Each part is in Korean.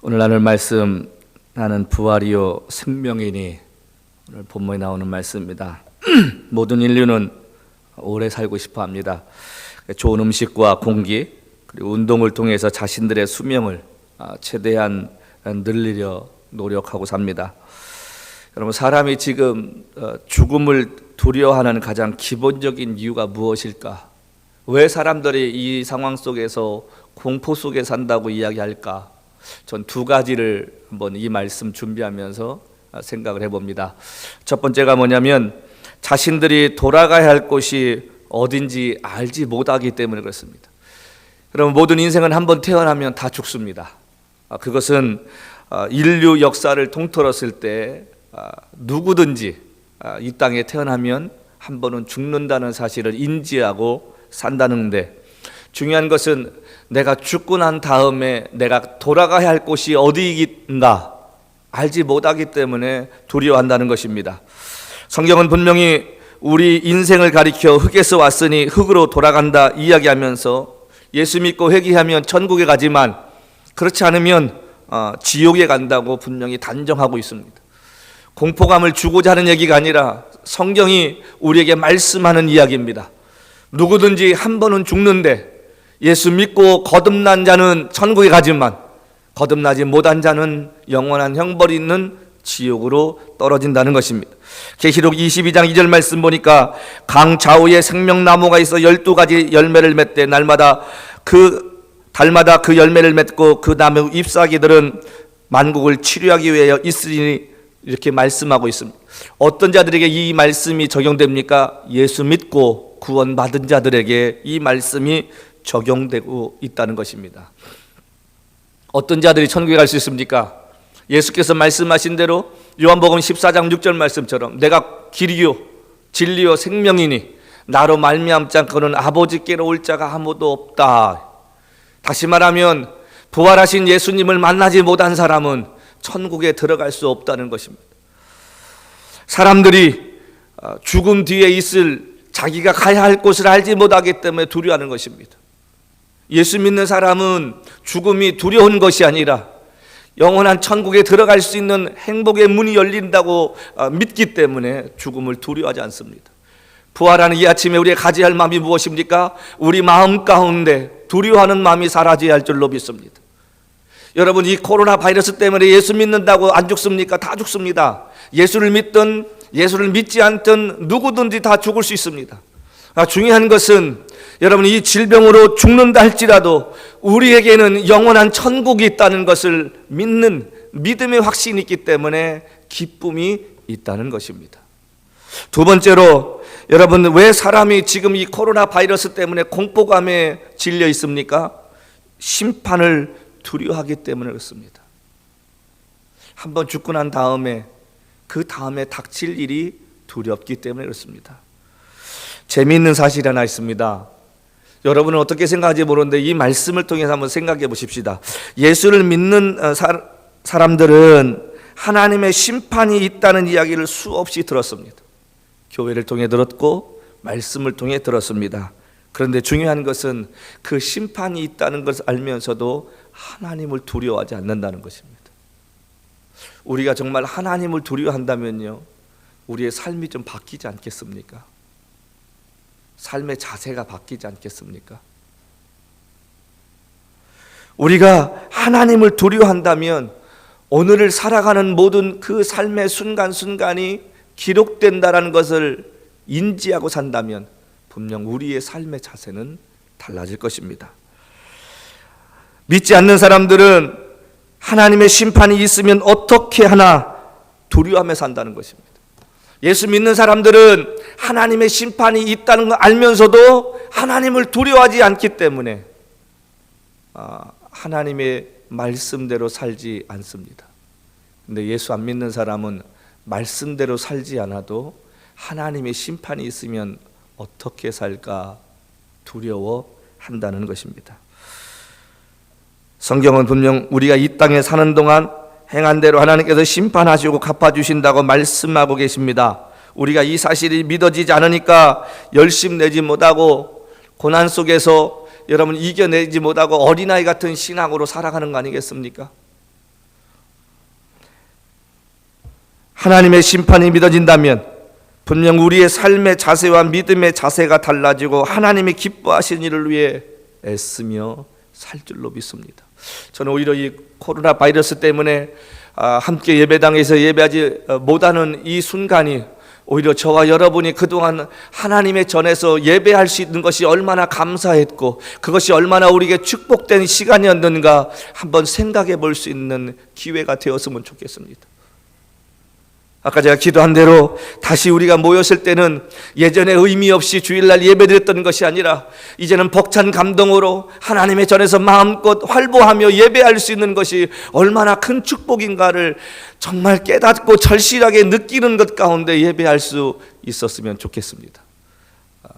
오늘 나눌 말씀 나는 부활이요 생명이니 오늘 본문에 나오는 말씀입니다. 모든 인류는 오래 살고 싶어 합니다. 좋은 음식과 공기 그리고 운동을 통해서 자신들의 수명을 아, 최대한 늘리려 노력하고 삽니다. 여러분 사람이 지금 어, 죽음을 두려워하는 가장 기본적인 이유가 무엇일까? 왜 사람들이 이 상황 속에서 공포 속에 산다고 이야기할까? 전 두 가지를 한번 이 말씀 준비하면서 생각을 해봅니다. 첫 번째가 뭐냐면 자신들이 돌아가야 할 곳이 어딘지 알지 못하기 때문에 그렇습니다. 여러분 모든 인생은 한번 태어나면 다 죽습니다. 아, 그것은 아, 인류 역사를 통틀었을 때 아, 누구든지 이 땅에 태어나면 한 번은 죽는다는 사실을 인지하고 산다는데 중요한 것은 내가 죽고 난 다음에 내가 돌아가야 할 곳이 어디인가 알지 못하기 때문에 두려워한다는 것입니다. 성경은 분명히 우리 인생을 가리켜 흙에서 왔으니 흙으로 돌아간다 이야기하면서 예수 믿고 회개하면 천국에 가지만 그렇지 않으면 어, 지옥에 간다고 분명히 단정하고 있습니다. 공포감을 주고자 하는 얘기가 아니라 성경이 우리에게 말씀하는 이야기입니다. 누구든지 한 번은 죽는데 예수 믿고 거듭난 자는 천국에 가지만 거듭나지 못한 자는 영원한 형벌이 있는 지옥으로 떨어진다는 것입니다. 계시록 22장 2절 말씀 보니까 강 좌우에 생명나무가 있어 12가지 열매를 맺되 날마다 그 달마다 그 열매를 맺고 그 나무 잎사귀들은 만국을 치료하기 위하여 있으니 이렇게 말씀하고 있습니다. 어떤 자들에게 이 말씀이 적용됩니까? 예수 믿고 구원받은 자들에게 이 말씀이 적용되고 있다는 것입니다. 어떤 자들이 천국에 갈 수 있습니까? 예수께서 말씀하신 대로 요한복음 14장 6절 말씀처럼 내가 길이요 진리요 생명이니 나로 말미암지 않고는 아버지께로 올 자가 아무도 없다. 다시 말하면 부활하신 예수님을 만나지 못한 사람은 천국에 들어갈 수 없다는 것입니다. 사람들이 어, 죽음 뒤에 있을 자기가 가야 할 곳을 알지 못하기 때문에 두려워하는 것입니다. 예수 믿는 사람은 죽음이 두려운 것이 아니라 영원한 천국에 들어갈 수 있는 행복의 문이 열린다고 어, 믿기 때문에 죽음을 두려워하지 않습니다. 부활하는 이 아침에 우리의 가져야 할 마음이 무엇입니까? 우리 마음 가운데 두려워하는 마음이 사라져야 할 줄로 믿습니다. 여러분 이 코로나 바이러스 때문에 예수 믿는다고 안 죽습니까? 다 죽습니다. 예수를 믿든 예수를 믿지 않든 누구든지 다 죽을 수 있습니다. 아, 중요한 것은 여러분 이 질병으로 죽는다 할지라도 우리에게는 영원한 천국이 있다는 것을 믿는 믿음의 확신이 있기 때문에 기쁨이 있다는 것입니다. 두 번째로 여러분 왜 사람이 지금 이 코로나 바이러스 때문에 공포감에 질려 있습니까? 심판을 두려워하기 때문에 그렇습니다. 한번 죽고 난 다음에 그 다음에 닥칠 일이 두렵기 때문에 그렇습니다. 재미있는 사실이 하나 있습니다. 여러분은 어떻게 생각하지 모르는데 이 말씀을 통해서 한번 생각해 보십시다. 예수를 믿는 어, 사람들은 하나님의 심판이 있다는 이야기를 수없이 들었습니다. 교회를 통해 들었고 말씀을 통해 들었습니다. 그런데 중요한 것은 그 심판이 있다는 것을 알면서도 하나님을 두려워하지 않는다는 것입니다. 우리가 정말 하나님을 두려워한다면요, 우리의 삶이 좀 바뀌지 않겠습니까? 삶의 자세가 바뀌지 않겠습니까? 우리가 하나님을 두려워한다면 오늘을 살아가는 모든 그 삶의 순간순간이 기록된다라는 것을 인지하고 산다면 분명 우리의 삶의 자세는 달라질 것입니다. 믿지 않는 사람들은 하나님의 심판이 있으면 어떻게 하나 두려워하며 산다는 것입니다. 예수 믿는 사람들은 하나님의 심판이 있다는 걸 알면서도 하나님을 두려워하지 않기 때문에 아, 하나님의 말씀대로 살지 않습니다. 근데 예수 안 믿는 사람은 말씀대로 살지 않아도 하나님의 심판이 있으면 어떻게 살까 두려워한다는 것입니다. 성경은 분명 우리가 이 땅에 사는 동안 행한 대로 하나님께서 심판하시고 갚아주신다고 말씀하고 계십니다. 우리가 이 사실이 믿어지지 않으니까 열심 내지 못하고 고난 속에서 여러분 이겨내지 못하고 어린아이 같은 신앙으로 살아가는 거 아니겠습니까? 하나님의 심판이 믿어진다면 분명 우리의 삶의 자세와 믿음의 자세가 달라지고 하나님이 기뻐하신 일을 위해 애쓰며 살 줄로 믿습니다. 저는 오히려 이 코로나 바이러스 때문에 아, 함께 예배당에서 예배하지 어, 못하는 이 순간이 오히려 저와 여러분이 그동안 하나님의 전에서 예배할 수 있는 것이 얼마나 감사했고 그것이 얼마나 우리에게 축복된 시간이었는가 한번 생각해 볼 수 있는 기회가 되었으면 좋겠습니다. 아까 제가 기도한 대로 다시 우리가 모였을 때는 예전에 의미 없이 주일날 예배드렸던 것이 아니라 이제는 벅찬 감동으로 하나님의 전에서 마음껏 활보하며 예배할 수 있는 것이 얼마나 큰 축복인가를 정말 깨닫고 절실하게 느끼는 것 가운데 예배할 수 있었으면 좋겠습니다. 아,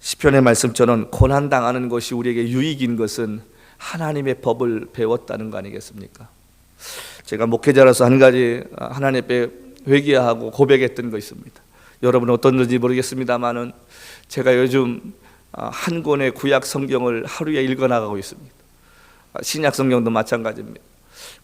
시편의 말씀처럼 고난 당하는 것이 우리에게 유익인 것은 하나님의 법을 배웠다는 거 아니겠습니까? 제가 목회자로서 한 가지 하나님 앞에 회개하고 고백했던 거 있습니다. 여러분 어떤지 모르겠습니다만은 제가 요즘 한 권의 구약 성경을 하루에 읽어 나가고 있습니다. 신약 성경도 마찬가지입니다.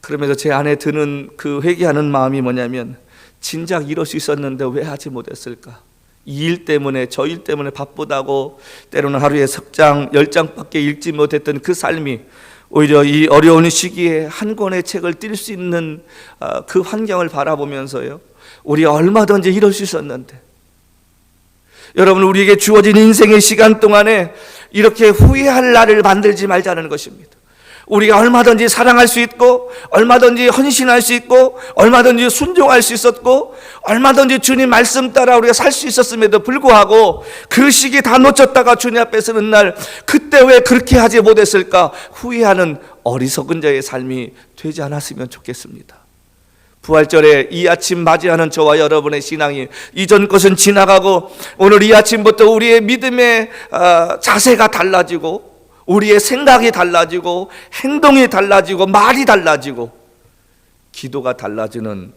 그러면서 제 안에 드는 그 회개하는 마음이 뭐냐면 진작 이럴 수 있었는데 왜 하지 못했을까? 이 일 때문에 저 일 때문에 바쁘다고 때로는 하루에 석 장, 열 장밖에 읽지 못했던 그 삶이 오히려 이 어려운 시기에 한 권의 책을 띨수 있는 아, 그 환경을 바라보면서요. 우리가 얼마든지 이럴 수 있었는데 여러분 우리에게 주어진 인생의 시간 동안에 이렇게 후회할 날을 만들지 말자는 것입니다. 우리가 얼마든지 사랑할 수 있고 얼마든지 헌신할 수 있고 얼마든지 순종할 수 있었고 얼마든지 주님 말씀 따라 우리가 살 수 있었음에도 불구하고 그 시기 다 놓쳤다가 주님 앞에 서는 날 그때 왜 그렇게 하지 못했을까 후회하는 어리석은 자의 삶이 되지 않았으면 좋겠습니다. 부활절에 이 아침 맞이하는 저와 여러분의 신앙이 이전 것은 지나가고 오늘 이 아침부터 우리의 믿음의 어, 자세가 달라지고 우리의 생각이 달라지고 행동이 달라지고 말이 달라지고 기도가 달라지는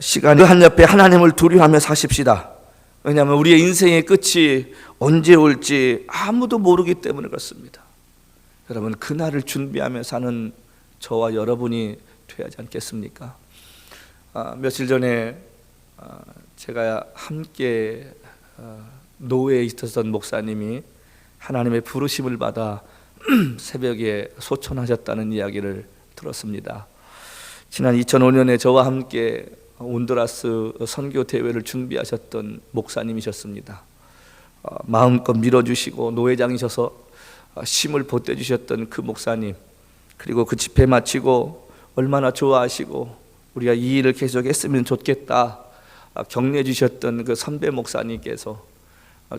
시간이 한 옆에 하나님을 두려워하며 사십시다. 왜냐하면 우리의 인생의 끝이 언제 올지 아무도 모르기 때문에 그렇습니다. 여러분 그날을 준비하며 사는 저와 여러분이 되어야지 않겠습니까? 아, 며칠 전에 아, 제가 함께 아, 노예에 있었던 목사님이 하나님의 부르심을 받아 새벽에 소천하셨다는 이야기를 들었습니다. 지난 2005년에 저와 함께 온두라스 선교 대회를 준비하셨던 목사님이셨습니다. 어, 마음껏 밀어주시고 노회장이셔서 어, 심을 보태주셨던 그 목사님 그리고 그 집회 마치고 얼마나 좋아하시고 우리가 이 일을 계속했으면 좋겠다 어, 격려해 주셨던 그 선배 목사님께서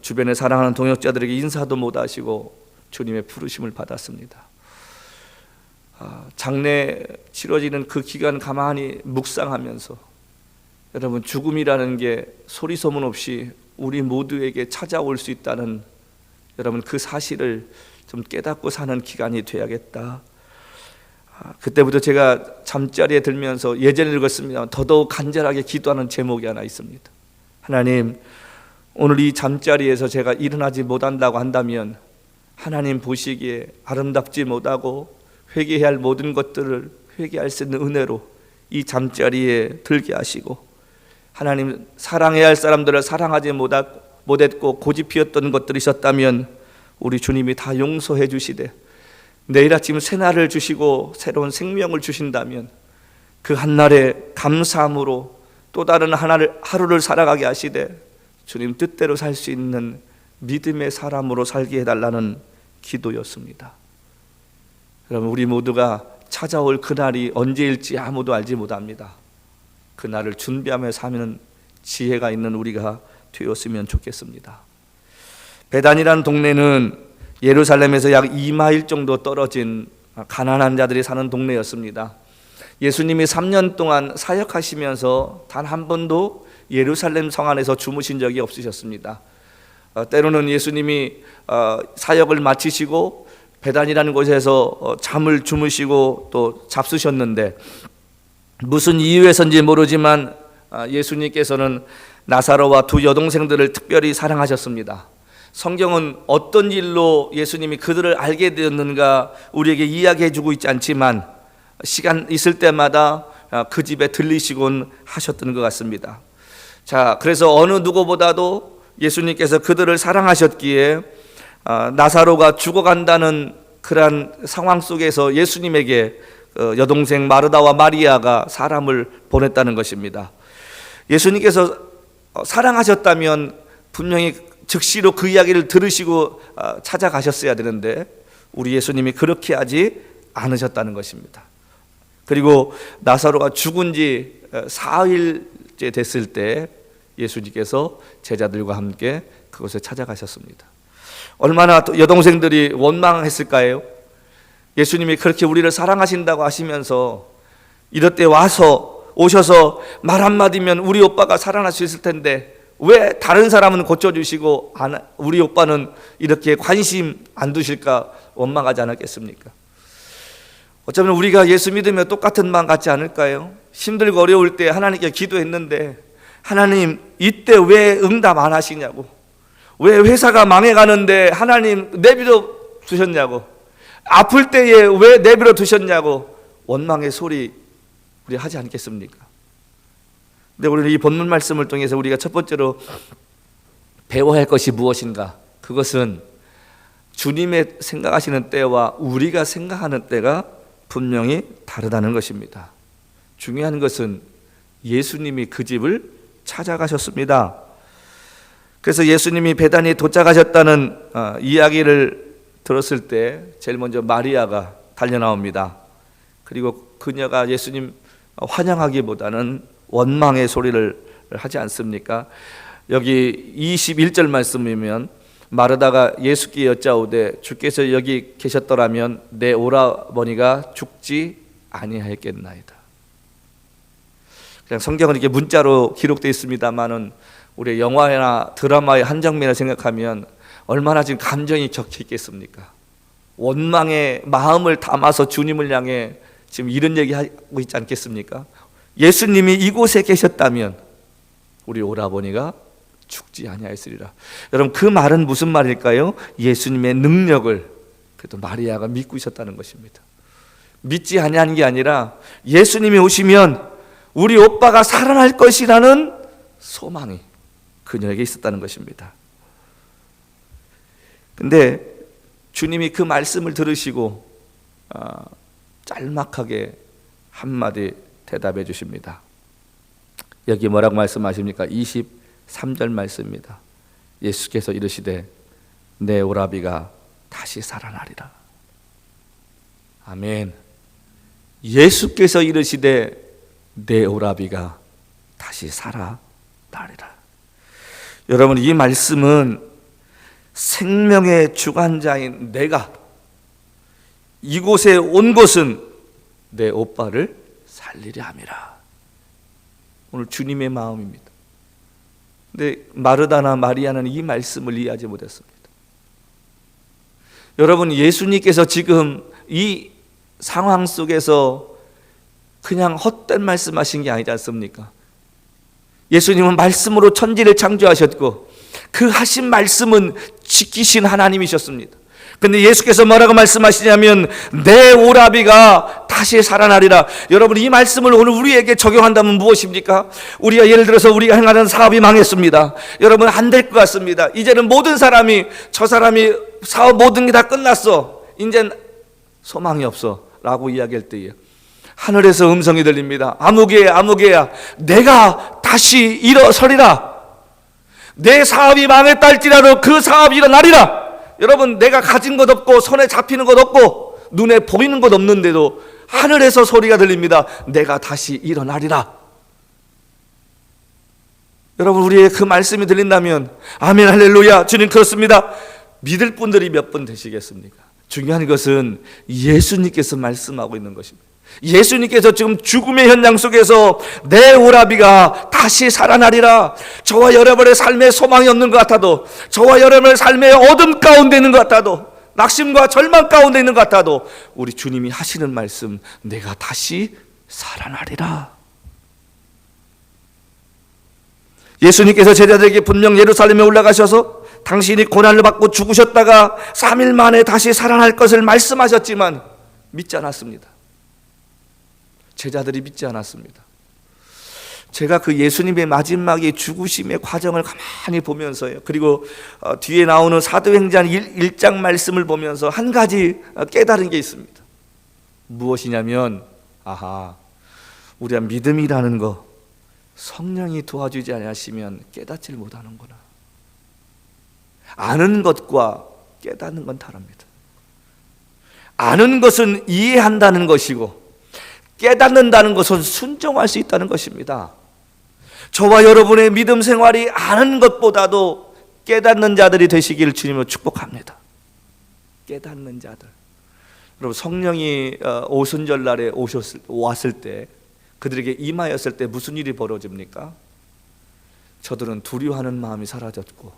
주변에 사랑하는 동역자들에게 인사도 못 하시고 주님의 부르심을 받았습니다. 장례 치러지는 그 기간 가만히 묵상하면서 여러분 죽음이라는 게 소리 소문 없이 우리 모두에게 찾아올 수 있다는 여러분 그 사실을 좀 깨닫고 사는 기간이 돼야겠다. 아, 그때부터 제가 잠자리에 들면서 예전에 읽었습니다. 더더욱 간절하게 기도하는 제목이 하나 있습니다. 하나님, 오늘 이 잠자리에서 제가 일어나지 못한다고 한다면 하나님 보시기에 아름답지 못하고 회개해야 할 모든 것들을 회개할 수 있는 은혜로 이 잠자리에 들게 하시고 하나님 사랑해야 할 사람들을 사랑하지 못했고 고집피웠던 것들이 있었다면 우리 주님이 다 용서해 주시되 내일 아침 새날을 주시고 새로운 생명을 주신다면 그 한날에 감사함으로 또 다른 하나를, 하루를 살아가게 하시되 주님 뜻대로 살 수 있는 믿음의 사람으로 살게 해달라는 기도였습니다. 여러분 우리 모두가 찾아올 그날이 언제일지 아무도 알지 못합니다. 그날을 준비하며 사는 지혜가 있는 우리가 되었으면 좋겠습니다. 베단이라는 동네는 예루살렘에서 약 2마일 정도 떨어진 가난한 자들이 사는 동네였습니다. 예수님이 3년 동안 사역하시면서 단 한 번도 예루살렘 성 안에서 주무신 적이 없으셨습니다. 어, 때로는 예수님이 어, 사역을 마치시고 베단이라는 곳에서 어, 잠을 주무시고 또 잡수셨는데 무슨 이유에서인지 모르지만 아, 예수님께서는 나사로와 두 여동생들을 특별히 사랑하셨습니다. 성경은 어떤 일로 예수님이 그들을 알게 되었는가 우리에게 이야기해 주고 있지 않지만 시간 있을 때마다 아, 그 집에 들리시곤 하셨던 것 같습니다. 자, 그래서 어느 누구보다도 예수님께서 그들을 사랑하셨기에 아, 나사로가 죽어간다는 그러한 상황 속에서 예수님에게 어, 여동생 마르다와 마리아가 사람을 보냈다는 것입니다. 예수님께서 어, 사랑하셨다면 분명히 즉시로 그 이야기를 들으시고 아, 찾아가셨어야 되는데 우리 예수님이 그렇게 하지 않으셨다는 것입니다. 그리고 나사로가 죽은 지 어, 사흘째 됐을 때 예수님께서 제자들과 함께 그곳에 찾아가셨습니다. 얼마나 또 여동생들이 원망했을까요? 예수님이 그렇게 우리를 사랑하신다고 하시면서 이럴 때 와서 오셔서 말 한마디면 우리 오빠가 살아날 수 있을 텐데 왜 다른 사람은 고쳐주시고 안- 우리 오빠는 이렇게 관심 안 두실까 원망하지 않았겠습니까? 어쩌면 우리가 예수 믿으면 똑같은 마음 같지 않을까요? 힘들고 어려울 때 하나님께 기도했는데 하나님 이때 왜 응답 안 하시냐고 왜 회사가 망해가는데 하나님 내비려 두셨냐고 아플 때에 왜 내비려 두셨냐고 원망의 소리 우리 하지 않겠습니까? 근데 우리는 이 본문 말씀을 통해서 우리가 첫 번째로 배워야 할 것이 무엇인가? 그것은 주님의 생각하시는 때와 우리가 생각하는 때가 분명히 다르다는 것입니다. 중요한 것은 예수님이 그 집을 찾아가셨습니다. 그래서 예수님이 배단에 도착하셨다는 어, 이야기를 들었을 때 제일 먼저 마리아가 달려 나옵니다. 그리고 그녀가 예수님 환영하기보다는 원망의 소리를 하지 않습니까? 여기 21절 말씀이면 마르다가 예수께 여짜오되 주께서 여기 계셨더라면 내 오라버니가 죽지 아니하였겠나이다. 그냥 성경은 이렇게 문자로 기록되어 있습니다만은 우리 영화나 드라마의 한 장면을 생각하면 얼마나 지금 감정이 격해 있겠습니까? 원망의 마음을 담아서 주님을 향해 지금 이런 얘기 하고 있지 않겠습니까? 예수님이 이곳에 계셨다면 우리 오라버니가 죽지 아니하였으리라. 여러분 그 말은 무슨 말일까요? 예수님의 능력을 그래도 마리아가 믿고 있었다는 것입니다. 믿지 아니하는 게 아니라 예수님이 오시면 우리 오빠가 살아날 것이라는 소망이 그녀에게 있었다는 것입니다. 근데 주님이 그 말씀을 들으시고 아, 짤막하게 한마디 대답해 주십니다. 여기 뭐라고 말씀하십니까? 23절 말씀입니다. 예수께서 이르시되 내 오라비가 다시 살아나리라. 아멘. 예수께서 이르시되 내 오라비가 다시 살아나리라. 여러분 이 말씀은 생명의 주관자인 내가 이곳에 온 것은 내 오빠를 살리려 함이라. 오늘 주님의 마음입니다. 근데 마르다나 마리아는 이 말씀을 이해하지 못했습니다. 여러분 예수님께서 지금 이 상황 속에서 그냥 헛된 말씀하신 게 아니지 않습니까? 예수님은 말씀으로 천지를 창조하셨고 그 하신 말씀은 지키신 하나님이셨습니다. 근데 예수께서 뭐라고 말씀하시냐면 내 오라비가 다시 살아나리라. 여러분 이 말씀을 오늘 우리에게 적용한다면 무엇입니까? 우리가 예를 들어서 우리가 행하는 사업이 망했습니다. 여러분 안 될 것 같습니다. 이제는 모든 사람이 저 사람이 사업 모든 게 다 끝났어. 이제 소망이 없어라고 이야기할 때에 하늘에서 음성이 들립니다. 아무개야 아무개야 내가 다시 일어서리라. 내 사업이 망했다 할지라도 그 사업이 일어나리라. 여러분 내가 가진 것 없고 손에 잡히는 것 없고 눈에 보이는 것 없는데도 하늘에서 소리가 들립니다. 내가 다시 일어나리라. 여러분 우리의 그 말씀이 들린다면 아멘 할렐루야 주님 그렇습니다. 믿을 분들이 몇 분 되시겠습니까? 중요한 것은 예수님께서 말씀하고 있는 것입니다. 예수님께서 지금 죽음의 현장 속에서 내 오라비가 다시 살아나리라. 저와 여러분의 삶에 소망이 없는 것 같아도, 저와 여러분의 삶에 어둠 가운데 있는 것 같아도, 낙심과 절망 가운데 있는 것 같아도, 우리 주님이 하시는 말씀, 내가 다시 살아나리라. 예수님께서 제자들에게 분명 예루살렘에 올라가셔서 당신이 고난을 받고 죽으셨다가 3일 만에 다시 살아날 것을 말씀하셨지만 믿지 않았습니다. 제자들이 믿지 않았습니다. 제가 그 예수님의 마지막에 죽으심의 과정을 가만히 보면서요. 그리고 어, 뒤에 나오는 사도행전 1, 장 말씀을 보면서 한 가지 어, 깨달은 게 있습니다. 무엇이냐면 아하 우리가 믿음이라는 거 성령이 도와주지 않으시면 깨닫질 못하는구나. 아는 것과 깨닫는 건 다릅니다. 아는 것은 이해한다는 것이고 깨닫는다는 것은 순종할 수 있다는 것입니다. 저와 여러분의 믿음 생활이 아는 것보다도 깨닫는 자들이 되시기를 주님으로 축복합니다. 깨닫는 자들. 여러분 성령이 어, 오순절 날에 오셨을 왔을 때 그들에게 임하였을 때 무슨 일이 벌어집니까? 저들은 두려워하는 마음이 사라졌고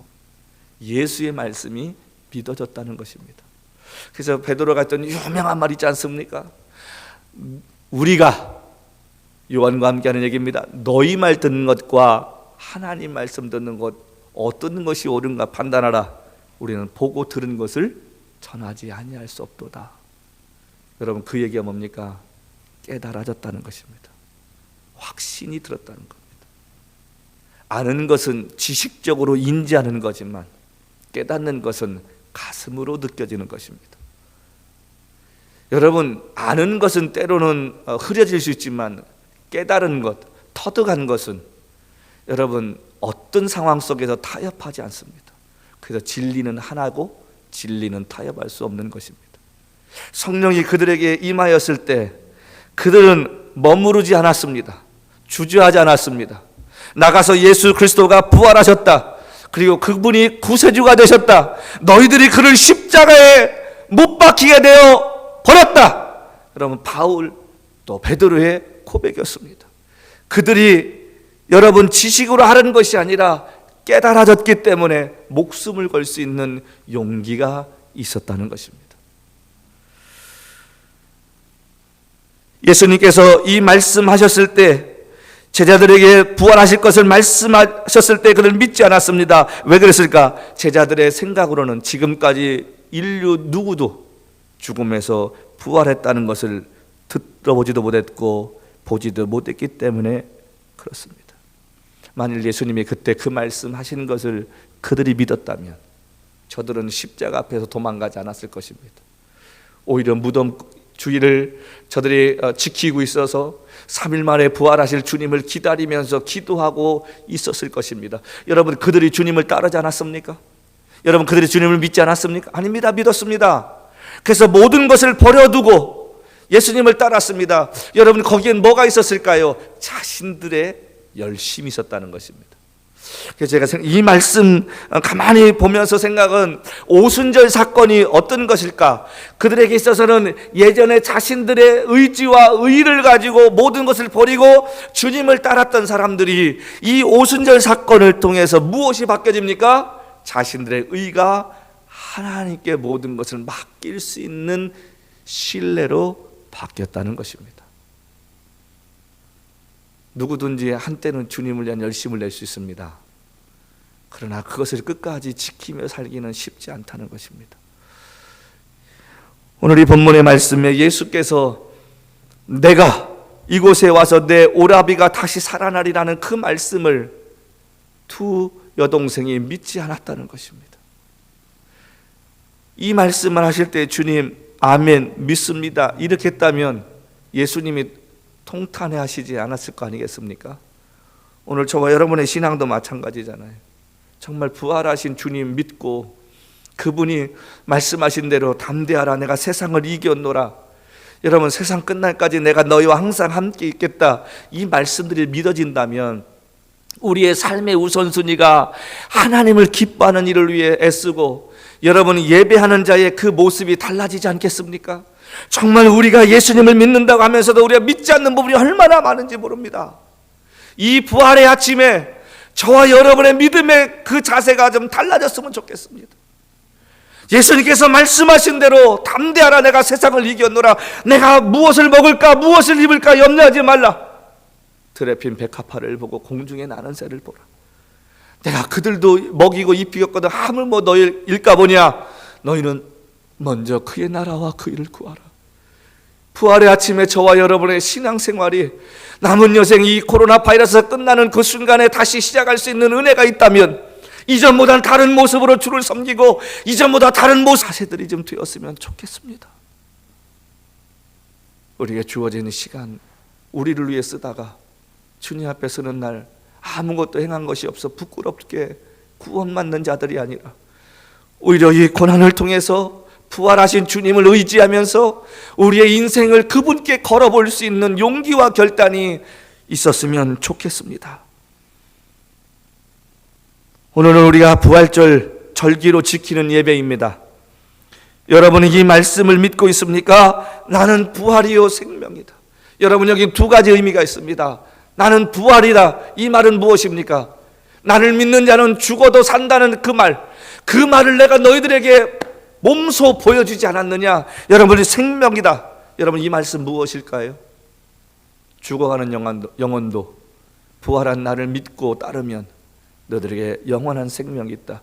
예수의 말씀이 믿어졌다는 것입니다. 그래서 베드로가 했던 유명한 말 있지 않습니까? 우리가 요한과 함께하는 얘기입니다. 너희 말 듣는 것과 하나님 말씀 듣는 것 어떤 것이 옳은가 판단하라. 우리는 보고 들은 것을 전하지 아니할 수 없도다. 여러분 그 얘기가 뭡니까? 깨달아졌다는 것입니다. 확신이 들었다는 겁니다. 아는 것은 지식적으로 인지하는 거지만 깨닫는 것은 가슴으로 느껴지는 것입니다. 여러분 아는 것은 때로는 어, 흐려질 수 있지만 깨달은 것, 터득한 것은 여러분 어떤 상황 속에서 타협하지 않습니다. 그래서 진리는 하나고 진리는 타협할 수 없는 것입니다. 성령이 그들에게 임하였을 때 그들은 머무르지 않았습니다. 주저하지 않았습니다. 나가서 예수 그리스도가 부활하셨다. 그리고 그분이 구세주가 되셨다. 너희들이 그를 십자가에 못 박히게 되어 버렸다. 여러분 바울 또 베드로의 고백이었습니다. 그들이 여러분 지식으로 하는 것이 아니라 깨달아졌기 때문에 목숨을 걸 수 있는 용기가 있었다는 것입니다. 예수님께서 이 말씀하셨을 때 제자들에게 부활하실 것을 말씀하셨을 때 그를 믿지 않았습니다. 왜 그랬을까? 제자들의 생각으로는 지금까지 인류 누구도 죽음에서 부활했다는 것을 들어보지도 못했고 보지도 못했기 때문에 그렇습니다. 만일 예수님이 그때 그 말씀 하신 것을 그들이 믿었다면 저들은 십자가 앞에서 도망가지 않았을 것입니다. 오히려 무덤 주의를 저들이 어, 지키고 있어서 3일 만에 부활하실 주님을 기다리면서 기도하고 있었을 것입니다. 여러분 그들이 주님을 따르지 않았습니까? 여러분 그들이 주님을 믿지 않았습니까? 아닙니다. 믿었습니다. 그래서 모든 것을 버려두고 예수님을 따랐습니다. 여러분 거기엔 뭐가 있었을까요? 자신들의 열심이 있었다는 것입니다. 그래서 제가 이 말씀 가만히 보면서 생각은 오순절 사건이 어떤 것일까? 그들에게 있어서는 예전에 자신들의 의지와 의를 가지고 모든 것을 버리고 주님을 따랐던 사람들이 이 오순절 사건을 통해서 무엇이 바뀌어집니까? 자신들의 의가 하나님께 모든 것을 맡길 수 있는 신뢰로 바뀌었다는 것입니다. 누구든지 한때는 주님을 위한 열심을 낼 수 있습니다. 그러나 그것을 끝까지 지키며 살기는 쉽지 않다는 것입니다. 오늘 이 본문의 말씀에 예수께서 내가 이곳에 와서 내 오라비가 다시 살아나리라는 그 말씀을 두 여동생이 믿지 않았다는 것입니다. 이 말씀을 하실 때 주님 아멘 믿습니다 이렇게 했다면 예수님이 통탄해 하시지 않았을 거 아니겠습니까? 오늘 저와 여러분의 신앙도 마찬가지잖아요. 정말 부활하신 주님 믿고 그분이 말씀하신 대로 담대하라 내가 세상을 이겼노라. 여러분 세상 끝날까지 내가 너희와 항상 함께 있겠다. 이 말씀들이 믿어진다면 우리의 삶의 우선순위가 하나님을 기뻐하는 일을 위해 애쓰고 여러분이 예배하는 자의 그 모습이 달라지지 않겠습니까? 정말 우리가 예수님을 믿는다고 하면서도 우리가 믿지 않는 부분이 얼마나 많은지 모릅니다. 이 부활의 아침에 저와 여러분의 믿음의 그 자세가 좀 달라졌으면 좋겠습니다. 예수님께서 말씀하신 대로 담대하라 내가 세상을 이겼노라 내가 무엇을 먹을까 무엇을 입을까 염려하지 말라 드레핀 백합화를 보고 공중에 나는 새를 보라 내가 그들도 먹이고 입히겠거든 하물뭐 너희 일까 보냐 너희는 먼저 그의 나라와 그 일을 구하라 부활의 아침에 저와 여러분의 신앙생활이 남은 여생 이 코로나 바이러스가 끝나는 그 순간에 다시 시작할 수 있는 은혜가 있다면 이전보다는 다른 모습으로 주를 섬기고 이전보다 다른 모습 사세들이 좀 되었으면 좋겠습니다. 우리가 주어지는 시간 우리를 위해 쓰다가 주님 앞에 서는 날 아무것도 행한 것이 없어 부끄럽게 구원받는 자들이 아니라 오히려 이 고난을 통해서 부활하신 주님을 의지하면서 우리의 인생을 그분께 걸어볼 수 있는 용기와 결단이 있었으면 좋겠습니다. 오늘은 우리가 부활절 절기로 지키는 예배입니다. 여러분이 이 말씀을 믿고 있습니까? 나는 부활이요 생명이다. 여러분 여기 두 가지 의미가 있습니다. 나는 부활이다. 이 말은 무엇입니까? 나를 믿는 자는 죽어도 산다는 그 말. 그 말을 내가 너희들에게 몸소 보여주지 않았느냐? 여러분이 생명이다. 여러분 이 말씀 무엇일까요? 죽어가는 영혼도, 부활한 나를 믿고 따르면 너들에게 영원한 생명이 있다.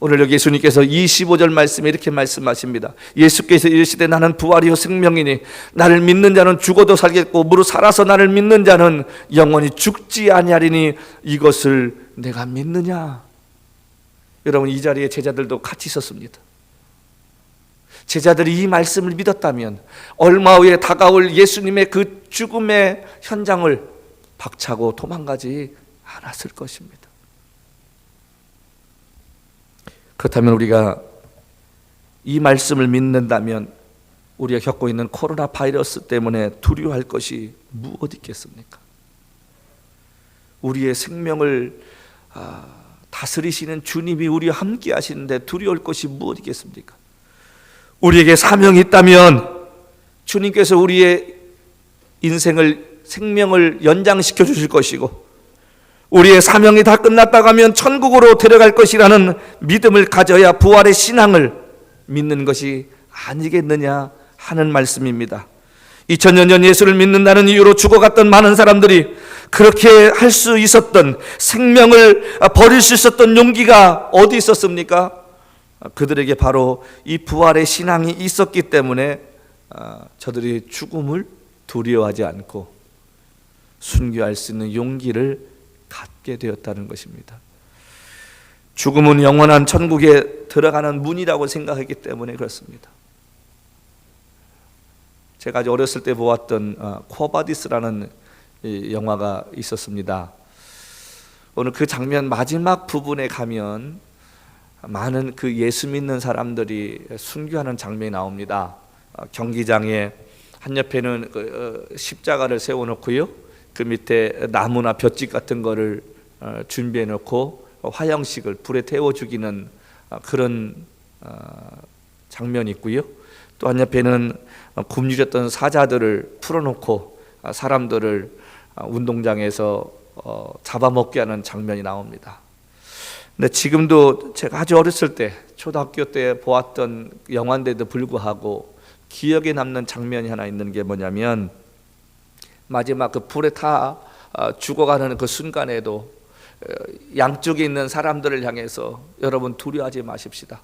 오늘 여기 예수님께서 25절 말씀에 이렇게 말씀하십니다. 예수께서 이르시되 나는 부활이요 생명이니 나를 믿는 자는 죽어도 살겠고 무릇 살아서 나를 믿는 자는 영원히 죽지 아니하리니 이것을 내가 믿느냐? 여러분 이 자리에 제자들도 같이 있었습니다. 제자들이 이 말씀을 믿었다면 얼마 후에 다가올 예수님의 그 죽음의 현장을 박차고 도망가지 않았을 것입니다. 그렇다면 우리가 이 말씀을 믿는다면 우리가 겪고 있는 코로나 바이러스 때문에 두려워할 것이 무엇 있겠습니까? 우리의 생명을 아, 다스리시는 주님이 우리와 함께 하시는데 두려울 것이 무엇 있겠습니까? 우리에게 사명이 있다면 주님께서 우리의 인생을 생명을 연장시켜 주실 것이고 우리의 사명이 다 끝났다고 하면 천국으로 데려갈 것이라는 믿음을 가져야 부활의 신앙을 믿는 것이 아니겠느냐 하는 말씀입니다. 2000년 전 예수를 믿는다는 이유로 죽어갔던 많은 사람들이 그렇게 할 수 있었던 생명을 버릴 수 있었던 용기가 어디 있었습니까? 그들에게 바로 이 부활의 신앙이 있었기 때문에 아, 저들이 죽음을 두려워하지 않고 순교할 수 있는 용기를 갖게 되었다는 것입니다. 죽음은 영원한 천국에 들어가는 문이라고 생각했기 때문에 그렇습니다. 제가 아주 어렸을 때 보았던 어, 코바디스라는 이 영화가 있었습니다. 오늘 그 장면 마지막 부분에 가면 많은 그 예수 믿는 사람들이 순교하는 장면이 나옵니다. 어, 경기장에 한 옆에는 그, 어, 십자가를 세워놓고요. 그 밑에 나무나 볏짚 같은 거를 어, 준비해 놓고 화형식을 불에 태워 죽이는 어, 그런 어, 장면이 있고요. 또 한 옆에는 굶주렸던 사자들을 풀어놓고 사람들을 운동장에서 잡아먹게 하는 장면이 나옵니다. 근데 지금도 제가 아주 어렸을 때 초등학교 때 보았던 영화인데도 불구하고 기억에 남는 장면이 하나 있는 게 뭐냐면 마지막 그 불에 타 어, 죽어가는 그 순간에도 어, 양쪽에 있는 사람들을 향해서 여러분 두려워하지 마십시다.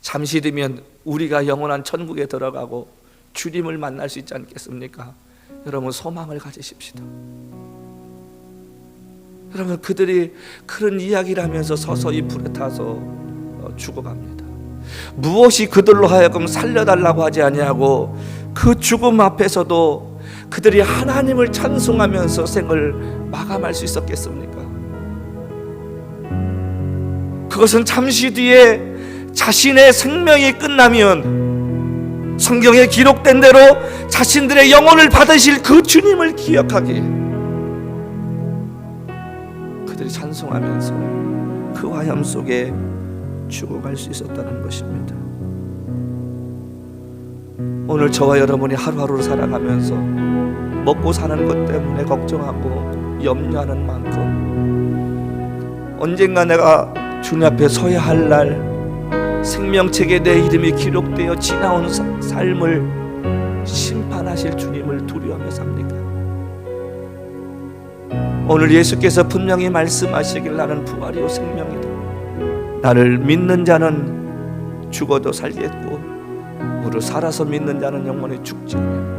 잠시 뒤면 우리가 영원한 천국에 들어가고 주님을 만날 수 있지 않겠습니까? 여러분 소망을 가지십시다. 여러분 그들이 그런 이야기를 하면서 서서히 불에 타서 어, 죽어갑니다. 무엇이 그들로 하여금 살려달라고 하지 아니하고 그 죽음 앞에서도 그들이 하나님을 찬송하면서 생을 마감할 수 있었겠습니까? 그것은 잠시 뒤에 자신의 생명이 끝나면 성경에 기록된 대로 자신들의 영혼을 받으실 그 주님을 기억하게 그들이 찬송하면서 그 화염 속에 죽어갈 수 있었다는 것입니다. 오늘 저와 여러분이 하루하루 살아가면서 먹고 사는 것 때문에 걱정하고 염려하는 만큼 언젠가 내가 주님 앞에 서야 할 날 생명책에 내 이름이 기록되어 지나온 사- 삶을 심판하실 주님을 두려워하며 삽니까? 오늘 예수께서 분명히 말씀하시길 나는 부활이요 생명이다. 나를 믿는 자는 죽어도 살겠고 무릇 살아서 믿는 자는 영원히 죽지 않는다.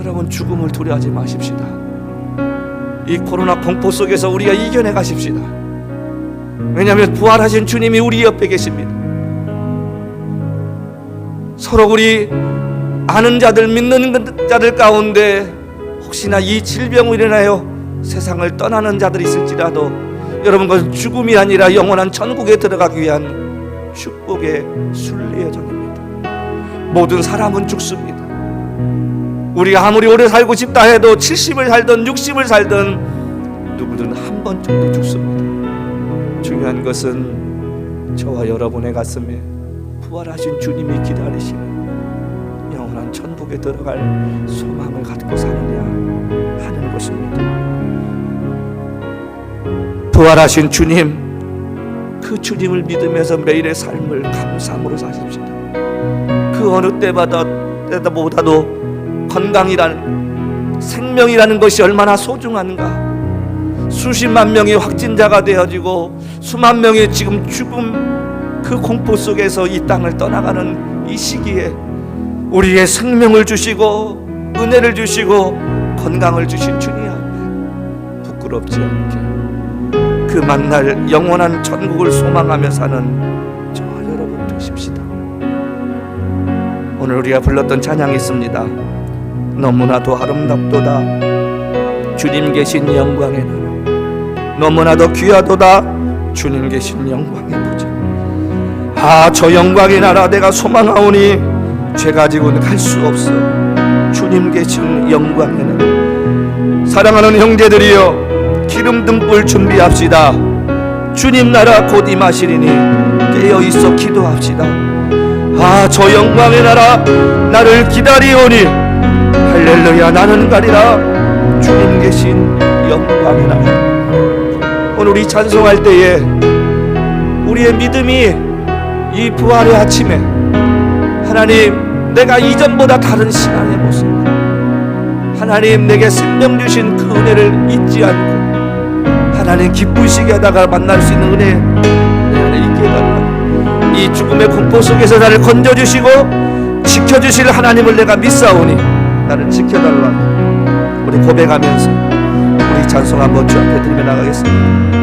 여러분 죽음을 두려워하지 마십시다. 이 코로나 공포 속에서 우리가 이겨내 가십시다. 왜냐하면 부활하신 주님이 우리 옆에 계십니다. 서로 우리 아는 자들 믿는 자들 가운데 혹시나 이 질병으로 인하여 세상을 떠나는 자들이 있을지라도 여러분 그 죽음이 아니라 영원한 천국에 들어가기 위한 축복의 순례의 정입니다. 모든 사람은 죽습니다. 우리가 아무리 오래 살고 싶다 해도 70을 살든 60을 살든 누구든 한 번 정도 죽습니다. 중요한 것은 저와 여러분의 가슴에 부활하신 주님이 기다리시는 영원한 천국에 들어갈 소망을 갖고 사느냐 하는 것입니다. 부활하신 주님, 그 주님을 믿으면서 매일의 삶을 감사함으로 사십시다. 그 어느 때마다 때보다도 건강이라는 생명이라는 것이 얼마나 소중한가. 수십만 명의 확진자가 되어지고 수만 명의 지금 죽음 그 공포 속에서 이 땅을 떠나가는 이 시기에 우리의 생명을 주시고 은혜를 주시고 건강을 주신 주님 앞에 부끄럽지 않게 그 만날 영원한 천국을 소망하며 사는 저와 여러분 되십시다. 오늘 우리가 불렀던 찬양이 있습니다. 너무나도 아름답도다. 주님 계신 영광의 나라. 너무나도 귀하도다. 주님 계신 영광의 부자 아저 영광의 나라 내가 소망하오니 죄 가지고는 갈 수 없어. 주님 계신 영광의 나라. 사랑하는 형제들이여 기름 등불 준비합시다. 주님 나라 곧 임하시리니 깨어 있어 기도합시다. 아 저 영광의 나라 나를 기다리오니 할렐루야 나는 가리라. 주님 계신 영광의 나라 오늘 우리 찬송할 때에 우리의 믿음이 이 부활의 아침에 하나님 내가 이전보다 다른 신앙의 모습 하나님 내게 생명 주신 그 은혜를 잊지 않고 하나님 기쁘시게 하다가 만날 수 있는 은혜 내 안에 있게 해달라. 이 죽음의 공포 속에서 나를 건져주시고 지켜주실 하나님을 내가 믿사오니 나를 지켜달라 우리 고백하면서 우리 찬송 한번 주 앞에 들며 나가겠습니다